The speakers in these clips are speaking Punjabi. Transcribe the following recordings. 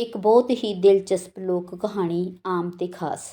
ਇੱਕ ਬਹੁਤ ਹੀ ਦਿਲਚਸਪ ਲੋਕ ਕਹਾਣੀ ਆਮ ਅਤੇ ਖਾਸ।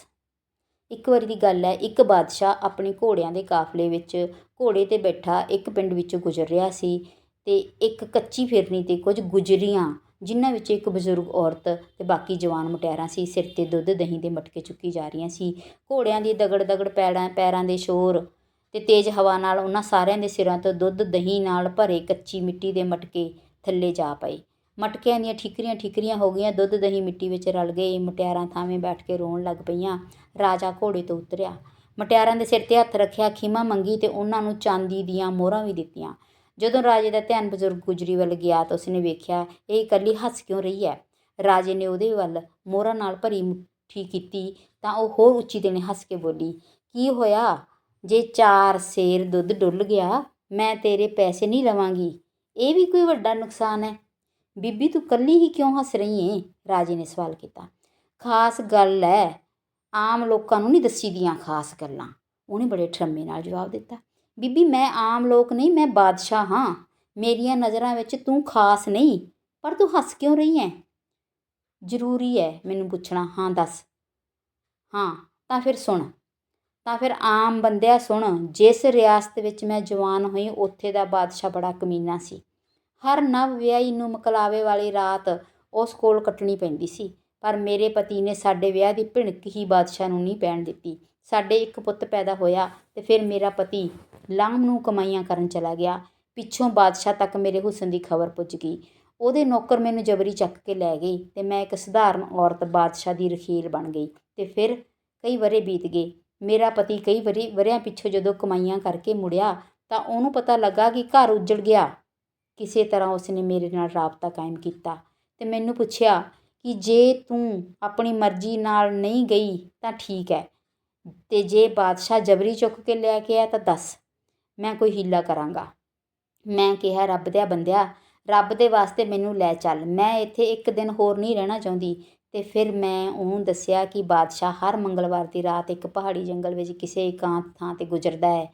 ਇੱਕ ਵਾਰੀ ਦੀ ਗੱਲ ਹੈ, ਇੱਕ ਬਾਦਸ਼ਾਹ ਆਪਣੇ ਘੋੜਿਆਂ ਦੇ ਕਾਫਲੇ ਵਿੱਚ ਘੋੜੇ 'ਤੇ ਬੈਠਾ ਇੱਕ ਪਿੰਡ ਵਿੱਚੋਂ ਗੁਜ਼ਰ ਰਿਹਾ ਸੀ ਅਤੇ ਇੱਕ ਕੱਚੀ ਫਿਰਨੀ ਤੇ ਕੁਝ ਗੁਜਰੀਆਂ, ਜਿਨ੍ਹਾਂ ਵਿੱਚ ਇੱਕ ਬਜ਼ੁਰਗ ਔਰਤ ਅਤੇ ਬਾਕੀ ਜਵਾਨ ਮੁਟਿਆਰਾਂ ਸੀ, ਸਿਰ ਤੇ ਦੁੱਧ, ਦਹੀਂ ਦੇ ਮਟਕੇ ਚੁੱਕੀ ਜਾ ਰਹੀਆਂ ਸੀ। ਘੋੜਿਆਂ ਦੀ ਦਗੜ ਦਗੜ ਪੈੜਾਂ, ਪੈਰਾਂ ਦੇ ਸ਼ੋਰ ਅਤੇ ਤੇਜ਼ ਹਵਾ ਨਾਲ ਉਹਨਾਂ ਸਾਰਿਆਂ ਦੇ ਸਿਰਾਂ ਤੋਂ ਦੁੱਧ, ਦਹੀਂ ਨਾਲ ਭਰੇ ਕੱਚੀ ਮਿੱਟੀ ਦੇ ਮਟਕੇ ਥੱਲੇ ਜਾ ਪਏ। ਮਟਕਿਆਂ ਦੀਆਂ ਠੀਕਰੀਆਂ ਠੀਕਰੀਆਂ ਹੋ ਗਈਆਂ, ਦੁੱਧ, ਦਹੀਂ ਮਿੱਟੀ ਵਿੱਚ ਰਲ ਗਏ। ਮਟਿਆਰਾਂ ਥਾਵੇਂ ਬੈਠ ਕੇ ਰੋਣ ਲੱਗ ਪਈਆਂ। ਰਾਜਾ ਘੋੜੇ ਤੋਂ ਉਤਰਿਆ। ਮਟਿਆਰਾਂ ਦੇ ਸਿਰ ਤੇ ਹੱਥ ਰੱਖਿਆ, ਖੀਮਾ ਮੰਗੀ ਤੇ ਉਹਨਾਂ ਨੂੰ ਚਾਂਦੀ ਦੀਆਂ ਮੋਹਰਾਂ ਵੀ ਦਿੱਤੀਆਂ। ਜਦੋਂ ਰਾਜੇ ਦਾ ਧਿਆਨ ਬਜ਼ੁਰਗ ਗੁਜਰੀ ਵੱਲ ਗਿਆ ਤਾਂ ਉਸਨੇ ਵੇਖਿਆ, ਇਹ ਇਕੱਲੀ ਹੱਸ ਕਿਉਂ ਰਹੀ ਹੈ? ਰਾਜੇ ਨੇ ਉਹਦੇ ਵੱਲ ਮੋਹਰਾਂ ਨਾਲ ਭਰੀ ਮੁੱਠੀ ਕੀਤੀ ਤਾਂ ਉਹ ਹੋਰ ਉੱਚੀ ਦੇਣੇ ਹੱਸ ਕੇ ਬੋਲੀ, ਕੀ ਹੋਇਆ? ਜੇ ਚਾਰ ਸੇਰ ਦੁੱਧ ਡੁੱਲ ਗਿਆ, ਮੈਂ ਤੇਰੇ ਪੈਸੇ ਨਹੀਂ ਲਵਾਂਗੀ। ਇਹ ਵੀ ਕੋਈ ਵੱਡਾ ਨੁਕਸਾਨ ਹੈ? ਬੀਬੀ ਤੂੰ ਕੱਲੀ ਹੀ ਕਿਉਂ ਹੱਸ ਰਹੀ ਏ? ਰਾਜੇ ਨੇ ਸਵਾਲ ਕੀਤਾ। ਖਾਸ ਗੱਲ ਹੈ ਆਮ ਲੋਕਾਂ ਨੂੰ ਨਹੀਂ ਦੱਸੀ ਦੀਆਂ ਖਾਸ ਗੱਲਾਂ। ਉਹਨੇ ਬੜੇ ਠਰਮੇ ਨਾਲ ਜਵਾਬ ਦਿੱਤਾ। ਬੀਬੀ, ਮੈਂ ਆਮ ਲੋਕ ਨਹੀਂ, ਮੈਂ ਬਾਦਸ਼ਾਹ ਹਾਂ। ਮੇਰੀਆਂ ਨਜ਼ਰਾਂ ਵਿੱਚ ਤੂੰ ਖਾਸ ਨਹੀਂ, ਪਰ ਤੂੰ ਹੱਸ ਕਿਉਂ ਰਹੀ ਹੈ ਜ਼ਰੂਰੀ ਹੈ ਮੈਨੂੰ ਪੁੱਛਣਾ। ਹਾਂ, ਦੱਸ। ਹਾਂ, ਤਾਂ ਫਿਰ ਸੁਣ। ਤਾਂ ਫਿਰ ਆਮ ਬੰਦਿਆ ਸੁਣ। ਜਿਸ ਰਿਆਸਤ ਵਿੱਚ ਮੈਂ ਜਵਾਨ ਹੋਈ, ਉੱਥੇ ਦਾ ਬਾਦਸ਼ਾਹ ਬੜਾ ਕਮੀਨਾ ਸੀ। ਹਰ ਨਵ ਵਿਆਹੀ ਨੂੰ ਮਕਲਾਵੇ ਵਾਲੀ ਰਾਤ ਉਸ ਕੋਲ ਕੱਟਣੀ ਪੈਂਦੀ ਸੀ। ਪਰ ਮੇਰੇ ਪਤੀ ਨੇ ਸਾਡੇ ਵਿਆਹ ਦੀ ਭਿਣਕ ਹੀ ਬਾਦਸ਼ਾਹ ਨੂੰ ਨਹੀਂ ਪੈਣ ਦਿੱਤੀ। ਸਾਡੇ ਇੱਕ ਪੁੱਤ ਪੈਦਾ ਹੋਇਆ ਅਤੇ ਫਿਰ ਮੇਰਾ ਪਤੀ ਲਾਮ ਨੂੰ ਕਮਾਈਆਂ ਕਰਨ ਚਲਾ ਗਿਆ। ਪਿੱਛੋਂ ਬਾਦਸ਼ਾਹ ਤੱਕ ਮੇਰੇ ਹੁਸਨ ਦੀ ਖਬਰ ਪੁੱਜ ਗਈ। ਉਹਦੇ ਨੌਕਰ ਮੈਨੂੰ ਜਬਰੀ ਚੱਕ ਕੇ ਲੈ ਗਈ ਅਤੇ ਮੈਂ ਇੱਕ ਸਧਾਰਨ ਔਰਤ ਬਾਦਸ਼ਾਹ ਦੀ ਰਖੀਲ ਬਣ ਗਈ ਅਤੇ ਫਿਰ ਕਈ ਵਰੇ ਬੀਤ ਗਏ। ਮੇਰਾ ਪਤੀ ਕਈ ਵਰੀ ਵਰਿਆਂ ਪਿੱਛੋਂ ਜਦੋਂ ਕਮਾਈਆਂ ਕਰਕੇ ਮੁੜਿਆ ਤਾਂ ਉਹਨੂੰ ਪਤਾ ਲੱਗਾ ਕਿ ਘਰ ਉੱਜੜ ਗਿਆ। ਕਿਸੇ ਤਰ੍ਹਾਂ ਉਸਨੇ ਮੇਰੇ ਨਾਲ ਰਾਬਤਾ ਕਾਇਮ ਕੀਤਾ ਅਤੇ ਮੈਨੂੰ ਪੁੱਛਿਆ ਕਿ ਜੇ ਤੂੰ ਆਪਣੀ ਮਰਜ਼ੀ ਨਾਲ ਨਹੀਂ ਗਈ ਤਾਂ ਠੀਕ ਹੈ ਅਤੇ ਜੇ ਬਾਦਸ਼ਾਹ ਜਬਰੀ ਚੁੱਕ ਕੇ ਲੈ ਕੇ ਆਇਆ ਤਾਂ ਦੱਸ, ਮੈਂ ਕੋਈ ਹੀਲਾ ਕਰਾਂਗਾ। ਮੈਂ ਕਿਹਾ, ਰੱਬ ਦਿਆ ਬੰਦਿਆ, ਰੱਬ ਦੇ ਵਾਸਤੇ ਮੈਨੂੰ ਲੈ ਚੱਲ, ਮੈਂ ਇੱਥੇ ਇੱਕ ਦਿਨ ਹੋਰ ਨਹੀਂ ਰਹਿਣਾ ਚਾਹੁੰਦੀ। ਤੇ ਫਿਰ ਮੈਂ ਉਹਨੂੰ ਦੱਸਿਆ ਕਿ ਬਾਦਸ਼ਾਹ ਹਰ ਮੰਗਲਵਾਰ ਦੀ ਰਾਤ ਇੱਕ ਪਹਾੜੀ ਜੰਗਲ ਵਿੱਚ ਕਿਸੇ ਇਕਾਂਤ ਥਾਂ ਤੇ ਗੁਜ਼ਰਦਾ ਹੈ।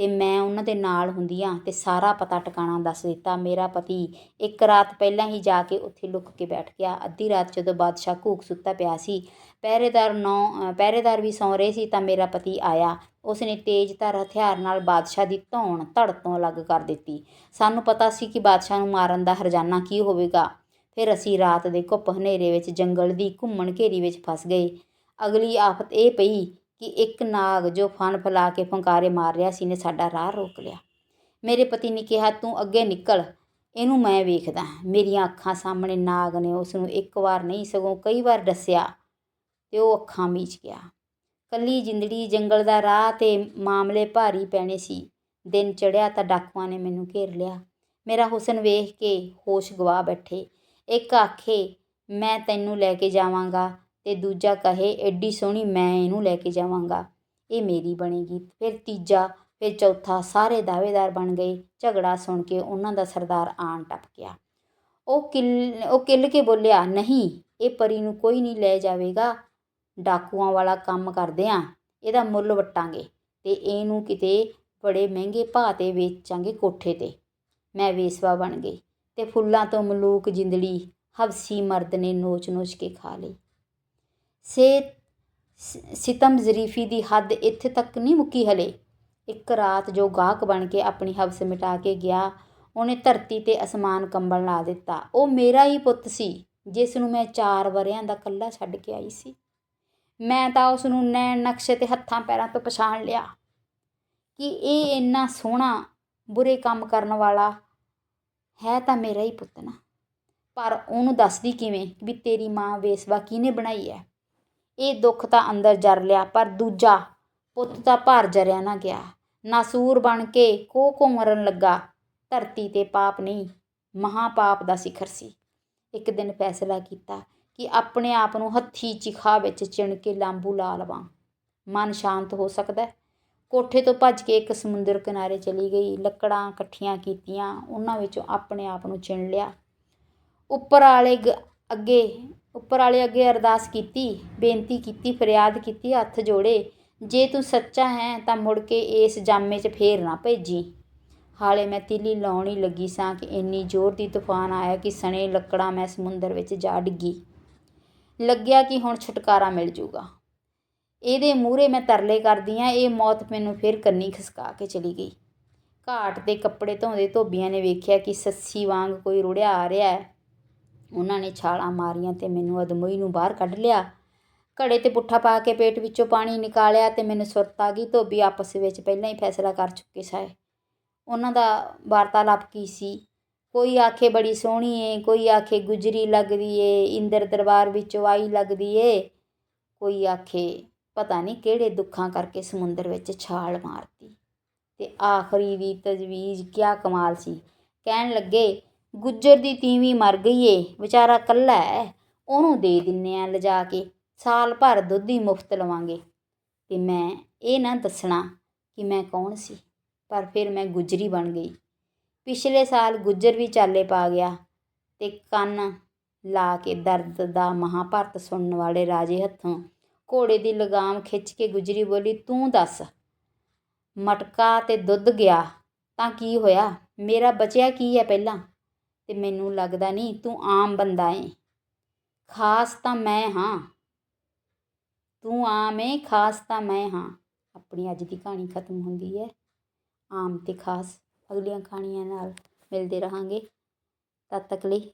ਅਤੇ ਮੈਂ ਉਹਨਾਂ ਦੇ ਨਾਲ ਹੁੰਦੀ ਹਾਂ ਅਤੇ ਸਾਰਾ ਪਤਾ ਟਿਕਾਣਾ ਦੱਸ ਦਿੱਤਾ। ਮੇਰਾ ਪਤੀ ਇੱਕ ਰਾਤ ਪਹਿਲਾਂ ਹੀ ਜਾ ਕੇ ਉੱਥੇ ਲੁੱਕ ਕੇ ਬੈਠ ਗਿਆ। ਅੱਧੀ ਰਾਤ ਜਦੋਂ ਬਾਦਸ਼ਾਹ ਘੂਕ ਸੁੱਤਾ ਪਿਆ ਸੀ, ਪਹਿਰੇਦਾਰ ਨੌ ਪਹਿਰੇਦਾਰ ਵੀ ਸੌਂ ਰਹੇ ਸੀ ਤਾਂ ਮੇਰਾ ਪਤੀ ਆਇਆ। ਉਸ ਨੇ ਤੇਜ਼ਧਾਰ ਹਥਿਆਰ ਨਾਲ ਬਾਦਸ਼ਾਹ ਦੀ ਧੌਣ ਧੜ ਤੋਂ ਅਲੱਗ ਕਰ ਦਿੱਤੀ। ਸਾਨੂੰ ਪਤਾ ਸੀ ਕਿ ਬਾਦਸ਼ਾਹ ਨੂੰ ਮਾਰਨ ਦਾ ਹਰਜਾਨਾ ਕੀ ਹੋਵੇਗਾ। ਫਿਰ ਅਸੀਂ ਰਾਤ ਦੇ ਘੁੱਪ ਹਨੇਰੇ ਵਿੱਚ ਜੰਗਲ ਦੀ ਘੁੰਮਣ ਘੇਰੀ ਵਿੱਚ ਫਸ ਗਏ। ਅਗਲੀ ਆਫਤ ਇਹ ਪਈ ਕਿ ਇੱਕ ਨਾਗ ਜੋ ਫਨ ਫੈਲਾ ਕੇ ਫੰਕਾਰੇ ਮਾਰ ਰਿਹਾ ਸੀ ਨੇ ਸਾਡਾ ਰਾਹ ਰੋਕ ਲਿਆ। ਮੇਰੇ ਪਤੀ ਨੇ ਕਿਹਾ, ਤੂੰ ਅੱਗੇ ਨਿਕਲ, ਇਹਨੂੰ ਮੈਂ ਵੇਖਦਾ ਮੇਰੀਆਂ ਅੱਖਾਂ ਸਾਹਮਣੇ ਨਾਗ ਨੇ ਉਸ ਨੂੰ ਇੱਕ ਵਾਰ ਨਹੀਂ, ਸਗੋਂ ਕਈ ਵਾਰ ਦੱਸਿਆ ਤੇ ਉਹ ਅੱਖਾਂ ਮੀਚ ਗਿਆ। ਕੱਲੀ ਜਿੰਦੜੀ, ਜੰਗਲ ਦਾ ਰਾਹ ਤੇ ਮਾਮਲੇ ਭਾਰੀ ਪੈਣੇ ਸੀ। ਦਿਨ ਚੜਿਆ ਤਾਂ ਡਾਕੂਆਂ ਨੇ ਮੈਨੂੰ ਘੇਰ ਲਿਆ। ਮੇਰਾ ਹੁਸਨ ਵੇਖ ਕੇ ਹੋਸ਼ ਗਵਾ ਬੈਠੇ। ਇੱਕ ਆਖੇ, ਮੈਂ ਤੈਨੂੰ ਲੈ ਕੇ ਜਾਵਾਂਗਾ। ਅਤੇ ਦੂਜਾ ਕਹੇ, ਐਡੀ ਸੋਹਣੀ ਮੈਂ ਇਹਨੂੰ ਲੈ ਕੇ ਜਾਵਾਂਗਾ। ਇਹ ਮੇਰੀ ਬਣੇਗੀ। ਫਿਰ ਤੀਜਾ, ਫਿਰ ਚੌਥਾ, ਸਾਰੇ ਦਾਅਵੇਦਾਰ ਬਣ ਗਏ। ਝਗੜਾ ਸੁਣ ਕੇ ਉਹਨਾਂ ਦਾ ਸਰਦਾਰ ਆਣ ਟੱਪ ਗਿਆ। ਉਹ ਕਿੱਲ ਉਹ ਕਿੱਲ ਕੇ ਬੋਲਿਆ, ਨਹੀਂ, ਇਹ ਪਰੀ ਨੂੰ ਕੋਈ ਨਹੀਂ ਲੈ ਜਾਵੇਗਾ। ਡਾਕੂਆਂ ਵਾਲਾ ਕੰਮ ਕਰਦੇ ਆ। ਇਹਦਾ ਮੁੱਲ ਵਟਾਂਗੇ ਤੇ ਇਹਨੂੰ ਕਿਤੇ ਬੜੇ ਮਹਿੰਗੇ ਭਾਅ ਤੇ ਵੇਚਾਂਗੇ ਕੋਠੇ ਤੇ। ਮੈਂ ਵੇਸਵਾ ਬਣ ਗਈ ਤੇ ਫੁੱਲਾਂ ਤੋਂ ਮਲੂਕ ਜਿੰਦੜੀ, ਹਵਸੀ ਮਰਦ ਨੇ ਨੋਚ-ਨੋਚ ਕੇ ਖਾ ਲਈ। ਸੇ, ਸਿਤਮ ਜ਼ਰੀਫੀ ਦੀ ਹੱਦ ਇੱਥੇ ਤੱਕ ਨਹੀਂ ਮੁੱਕੀ ਹਲੇ। ਇੱਕ ਰਾਤ ਜੋ ਗਾਹਕ ਬਣ ਕੇ ਆਪਣੀ ਹਵਸ ਮਿਟਾ ਕੇ ਗਿਆ, ਉਹਨੇ ਧਰਤੀ ਤੇ ਅਸਮਾਨ ਕੰਬਣ ਲਾ ਦਿੱਤਾ। ਉਹ ਮੇਰਾ ਹੀ ਪੁੱਤ ਸੀ, ਜਿਸ ਨੂੰ ਮੈਂ 4 ਵਰਿਆਂ ਦਾ ਕੱਲਾ ਛੱਡ ਕੇ ਆਈ ਸੀ। ਮੈਂ ਤਾਂ ਉਸ ਨੂੰ ਨੈਣ ਨਕਸ਼ੇ ਤੇ ਹੱਥਾਂ ਪੈਰਾਂ ਤੋਂ ਪਛਾਣ ਲਿਆ। ਕਿ ਇਹ ਇੰਨਾ ਸੋਹਣਾ, ਬੁਰੇ ਕੰਮ ਕਰਨ ਵਾਲਾ ਹੈ ਤਾਂ ਮੇਰਾ ਹੀ ਪੁੱਤ ਨਾ। ਪਰ ਉਹਨੂੰ ਦੱਸਦੀ ਕਿਵੇਂ ਵੀ ਤੇਰੀ ਮਾਂ ਵੇਸਵਾ ਕਿਹਨੇ ਬਣਾਈ ਹੈ? ਇਹ ਦੁੱਖ ਤਾਂ ਅੰਦਰ ਜਰ ਲਿਆ, ਪਰ ਦੂਜਾ ਪੁੱਤ ਤਾਂ ਭਾਰ ਜਰਿਆ ਨਾ ਗਿਆ। ਨਾਸੂਰ ਬਣ ਕੇ ਕੋ ਕੋ ਮਰਨ ਲੱਗਾ। ਧਰਤੀ ਤੇ ਪਾਪ ਨਹੀਂ ਮਹਾ ਪਾਪ ਦਾ ਸਿਖਰ ਸੀ। ਇੱਕ ਦਿਨ ਫੈਸਲਾ ਕੀਤਾ ਕਿ ਆਪਣੇ ਆਪ ਨੂੰ ਹੱਥੀ ਚਿਖਾ ਵਿੱਚ ਚਿਣ ਕੇ ਲਾਂਬੂ ਲਾ ਲਵਾਂ। ਮਨ ਸ਼ਾਂਤ ਹੋ ਸਕਦਾ ਕੋਠੇ ਤੋਂ ਭੱਜ ਕੇ ਇੱਕ ਸਮੁੰਦਰ ਕਿਨਾਰੇ ਚਲੀ ਗਈ। ਲੱਕੜਾਂ ਇਕੱਠੀਆਂ ਕੀਤੀਆਂ, ਉਹਨਾਂ ਵਿੱਚੋਂ ਆਪਣੇ ਆਪ ਨੂੰ ਚਿਣ ਲਿਆ। ਉੱਪਰ ਵਾਲੇ ਅੱਗੇ ਉੱਪਰ ਵਾਲੇ ਅੱਗੇ ਅਰਦਾਸ ਕੀਤੀ, ਬੇਨਤੀ ਕੀਤੀ, ਫਰਿਆਦ ਕੀਤੀ, ਹੱਥ ਜੋੜੇ। ਜੇ ਤੂੰ ਸੱਚਾ ਹੈ ਤਾਂ ਮੁੜ ਕੇ ਇਸ ਜਾਮੇ 'ਚ ਫੇਰ ਨਾ ਭੇਜੀ। ਹਾਲੇ ਮੈਂ ਤੀਲੀ ਲਾਉਣ ਹੀ ਲੱਗੀ ਸਾਂ ਕਿ ਇੰਨੀ ਜ਼ੋਰ ਦੀ ਤੂਫਾਨ ਆਇਆ ਕਿ ਸਣੇ ਲੱਕੜਾਂ ਮੈਂ ਸਮੁੰਦਰ ਵਿੱਚ ਜਾ ਡਿੱਗੀ। ਲੱਗਿਆ ਕਿ ਹੁਣ ਛੁਟਕਾਰਾ ਮਿਲ ਜੂਗਾ। ਇਹਦੇ ਮੂਹਰੇ ਮੈਂ ਤਰਲੇ ਕਰਦੀ ਆ, ਇਹ ਮੌਤ ਮੈਨੂੰ ਫਿਰ ਕੰਨੀ ਖਸਕਾ ਕੇ ਚਲੀ ਗਈ। ਘਾਟ ਦੇ ਕੱਪੜੇ ਧੋਂਦੇ ਧੋਬੀਆਂ ਨੇ ਵੇਖਿਆ ਕਿ ਸੱਸੀ ਵਾਂਗ ਕੋਈ ਰੁੜਿਆ ਆ ਰਿਹਾ ਹੈ। ਉਹਨਾਂ ਨੇ ਛਾਲਾਂ ਮਾਰੀਆਂ ਤੇ ਮੈਨੂੰ ਅਦਮੋਈ ਨੂੰ ਬਾਹਰ ਕੱਢ ਲਿਆ। ਘੜੇ ਤੇ ਪੁੱਠਾ ਪਾ ਕੇ ਪੇਟ ਵਿੱਚੋਂ ਪਾਣੀ ਨਿਕਾਲਿਆ ਤੇ ਮੈਨੂੰ ਸੁਰਤ ਆ ਗਈ, ਧੋਬੀ ਆਪਸ ਵਿੱਚ ਪਹਿਲਾਂ ਹੀ ਫੈਸਲਾ ਕਰ ਚੁੱਕੇ ਸਾਏ। ਉਹਨਾਂ ਦਾ ਵਾਰਤਾਲਾਪ ਕੀ ਸੀ? ਕੋਈ ਆਖੇ ਬੜੀ ਸੋਹਣੀ ਏ, ਕੋਈ ਆਖੇ ਗੁਜਰੀ ਲੱਗਦੀ ਏ, ਇੰਦਰ ਦਰਬਾਰ ਵਿੱਚੋਂ ਆਈ ਲੱਗਦੀ ਏ। ਕੋਈ ਆਖੇ ਪਤਾ ਨਹੀਂ ਕਿਹੜੇ ਦੁੱਖਾਂ ਕਰਕੇ ਸਮੁੰਦਰ ਵਿੱਚ ਛਾਲ ਮਾਰਤੀ। ਤੇ ਆਖਰੀ ਦੀ ਤਜਵੀਜ਼ ਕਿਆ ਕਮਾਲ ਸੀ। ਕਹਿਣ ਲੱਗੇ ਗੁੱਜਰ ਦੀ ਤੀਵੀਂ ਮਰ ਗਈ ਏ ਵਿਚਾਰਾ ਕੱਲਾ ਹੈ ਉਹਨੂੰ ਦੇ ਦਿੰਨੇ ਆ ਲਿਜਾ ਕੇ, ਸਾਲ ਭਰ ਦੁੱਧ ਹੀ ਮੁਫਤ ਲਵਾਂਗੇ। ਅਤੇ ਮੈਂ ਇਹ ਨਾ ਦੱਸਣਾ ਕਿ ਮੈਂ ਕੌਣ ਸੀ, ਪਰ ਫਿਰ ਮੈਂ ਗੁੱਜਰੀ ਬਣ ਗਈ। ਪਿਛਲੇ ਸਾਲ ਗੁੱਜਰ ਵੀ ਚਾਲੇ ਪਾ ਗਿਆ ਅਤੇ ਕੰਨ ਲਾ ਕੇ ਦਰਦ ਦਾ ਮਹਾਭਾਰਤ ਸੁਣਨ ਵਾਲੇ ਰਾਜੇ ਹੱਥੋਂ ਘੋੜੇ ਦੀ ਲਗਾਮ ਖਿੱਚ ਕੇ ਗੁਜਰੀ ਬੋਲੀ, ਤੂੰ ਦੱਸ, ਮਟਕਾ ਤੇ ਦੁੱਧ ਗਿਆ ਤਾਂ ਕੀ ਹੋਇਆ? ਮੇਰਾ ਬਚਿਆ ਕੀ ਹੈ ਪਹਿਲਾਂ? ਤੇ ਮੈਨੂੰ ਲੱਗਦਾ ਨਹੀਂ ਤੂੰ ਆਮ ਬੰਦਾ ਏ। ਖਾਸ ਤਾਂ ਮੈਂ ਹਾਂ। ਤੂੰ ਆਮ ਏ, ਖਾਸ ਤਾਂ ਮੈਂ ਹਾਂ। ਆਪਣੀ ਅੱਜ ਦੀ ਕਹਾਣੀ ਖਤਮ ਹੁੰਦੀ ਹੈ। ਆਮ ਤੇ ਖਾਸ ਅਗਲੀਆਂ ਕਹਾਣੀਆਂ ਨਾਲ ਮਿਲਦੇ ਰਹਾਂਗੇ। ਤਦ ਤੱਕ ਲਈ